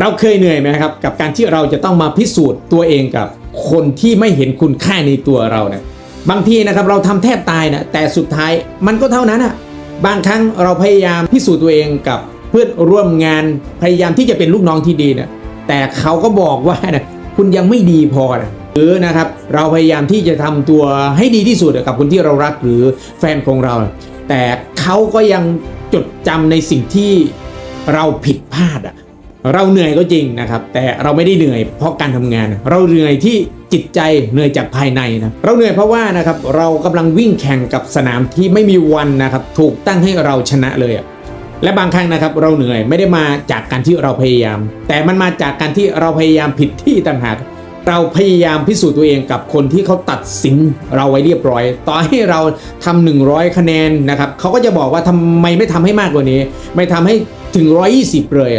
เราเคยเหนื่อยไหมครับ กับการที่เราจะต้องมาพิสูจน์ตัวเองกับคนที่ไม่เห็นคุณค่าในตัวเราเนะบางทีนะครับเราทำแทบตายนะแต่สุดท้ายมันก็เท่านั้นอะบางครั้งเราพยายามพิสูจน์ตัวเองกับเพื่อนร่วมงานพยายามที่จะเป็นลูกน้องที่ดีนะแต่เขาก็บอกว่านะคุณยังไม่ดีพอนะหรือนะครับเราพยายามที่จะทำตัวให้ดีที่สุดกับคนที่เรารักหรือแฟนของเรา แต่เขาก็ยังจดจำในสิ่งที่เราผิดพลาดอะ เราเหนื่อยก็จริงนะครับ แต่เราไม่ได้เหนื่อยเพราะการทำงาน เราเหนื่อยที่จิตใจเหนื่อยจากภายในนะเราเหนื่อยเพราะว่านะครับเรากำลังวิ่งแข่งกับสนามที่ไม่มีวันนะครับถูกตั้งให้เราชนะเลยอะและบางครั้งนะครับเราเหนื่อยไม่ได้มาจากการที่เราพยายาม แต่มันมาจากการที่เราพยายามผิดที่ต่างหากเราพยายามพิสูจน์ตัวเองกับคนที่เขาตัดสินเราไว้เรียบร้อย ต่อให้เราทำ100 คะแนนนะครับเขาก็จะบอกว่าทำไมไม่ทำให้มากกว่านี้ ไม่ทำให้ถึง 120 เลย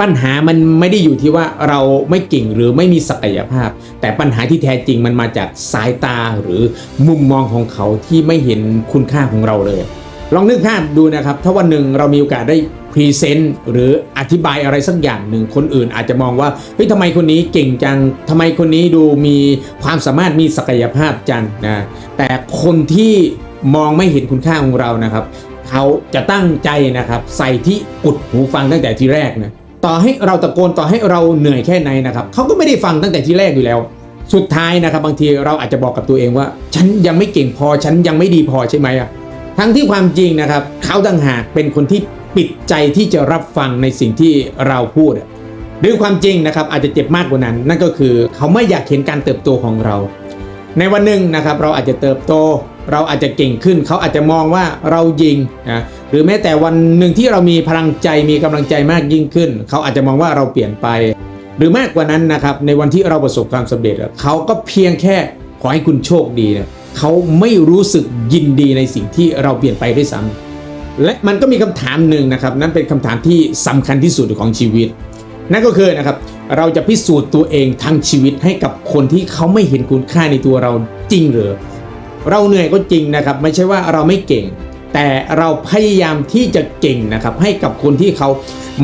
ปัญหามันไม่ได้อยู่ที่ว่าเราไม่เก่งหรือไม่มีศักยภาพ แต่ปัญหาที่แท้จริงมันมาจากสายตาหรือมุมมองของเขาที่ไม่เห็นคุณค่าของเราเลย ลองนึกภาพดูนะครับ ถ้าวันหนึ่งเรามีโอกาสได้พรีเซนต์หรืออธิบายอะไรสักอย่างหนึ่งคนอื่นอาจจะมองว่าเฮ้ยทำไมคนนี้เก่งจังทำไมคนนี้ดูมีความสามารถมีศักยภาพจังนะแต่คนที่มองไม่เห็นคุณค่าของเรานะครับ เขาจะตั้งใจนะครับ ใส่ที่อุดหูฟังตั้งแต่ทีแรกนะ ต่อให้เราตะโกนต่อให้เราเหนื่อยแค่ไหนนะครับเขาก็ไม่ได้ฟังตั้งแต่ที่แรกอยู่แล้ว สุดท้ายนะครับบางทีเราอาจจะบอกกับตัวเองว่า ฉันยังไม่เก่งพอฉันยังไม่ดีพอใช่ไหมอะทั้งที่ความจริงนะครับเขาต่างหากเป็นคนที่ปิดใจที่จะรับฟังในสิ่งที่เราพูดหรือความจริงนะครับอาจจะเจ็บมากกว่านั้น นั่นก็คือเขาไม่อยากเห็นการเติบโตของเรา ในวันหนึ่งนะครับเราอาจจะเติบโต เราอาจจะเก่งขึ้น เขาอาจจะมองว่าเรายิงนะหรือแม้แต่วันหนึ่งที่เรามีพลังใจมีกำลังใจมากยิ่งขึ้น เขาอาจจะมองว่าเราเปลี่ยนไป หรือมากกว่านั้นนะครับในวันที่เราประสบความสำเร็จเขาก็เพียงแค่ขอให้คุณโชคดีนะเขาไม่รู้สึกยินดีในสิ่งที่เราเปลี่ยนไปด้วยซ้ำและมันก็มีคำถามหนึ่งนะครับ นั่นเป็นคำถามที่สำคัญที่สุดของชีวิต นั่นก็คือนะครับเราจะพิสูจน์ตัวเองทั้งชีวิตให้กับคนที่เขาไม่เห็นคุณค่าในตัวเราจริงหรือ เราเหนื่อยก็จริงนะครับ ไม่ใช่ว่าเราไม่เก่ง แต่เราพยายามที่จะเก่งนะครับ ให้กับคนที่เขา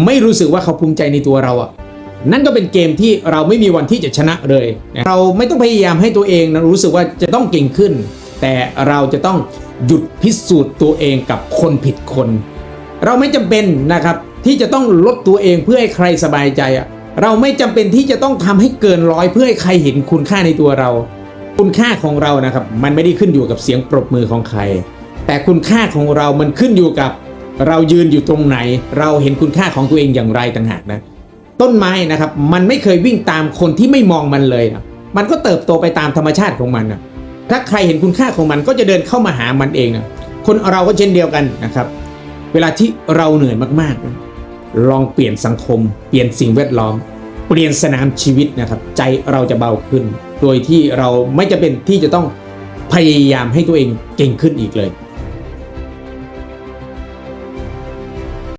ไม่รู้สึกว่าเขาภูมิใจในตัวเราอะนั่นก็เป็นเกมที่เราไม่มีวันที่จะชนะเลย เราไม่ต้องพยายามให้ตัวเองนะรู้สึกว่าจะต้องเก่งขึ้น แต่เราจะต้องหยุดพิสูจน์ตัวเองกับคนผิดคน เราไม่จำเป็นนะครับที่จะต้องลดตัวเองเพื่อให้ใครสบายใจอะเราไม่จำเป็นที่จะต้องทำให้เกินร้อยเพื่อให้ใครเห็นคุณค่าในตัวเรา คุณค่าของเรานะครับมันไม่ได้ขึ้นอยู่กับเสียงปรบมือของใคร แต่คุณค่าของเรามันขึ้นอยู่กับ เรายืนอยู่ตรงไหน เราเห็นคุณค่าของตัวเองอย่างไรต่างหากนะต้นไม้นะครับมันไม่เคยวิ่งตามคนที่ไม่มองมันเลยนะมันก็เติบโตไปตามธรรมชาติของมันนะถ้าใครเห็นคุณค่าของมันก็จะเดินเข้ามาหามันเองนะคนเราก็เช่นเดียวกันนะครับ เวลาที่เราเหนื่อยมากๆนะลองเปลี่ยนสังคม เปลี่ยนสิ่งแวดล้อม เปลี่ยนสนามชีวิตนะครับ ใจเราจะเบาขึ้น โดยที่เราไม่จะเป็นที่จะต้องพยายามให้ตัวเองเก่งขึ้นอีกเลย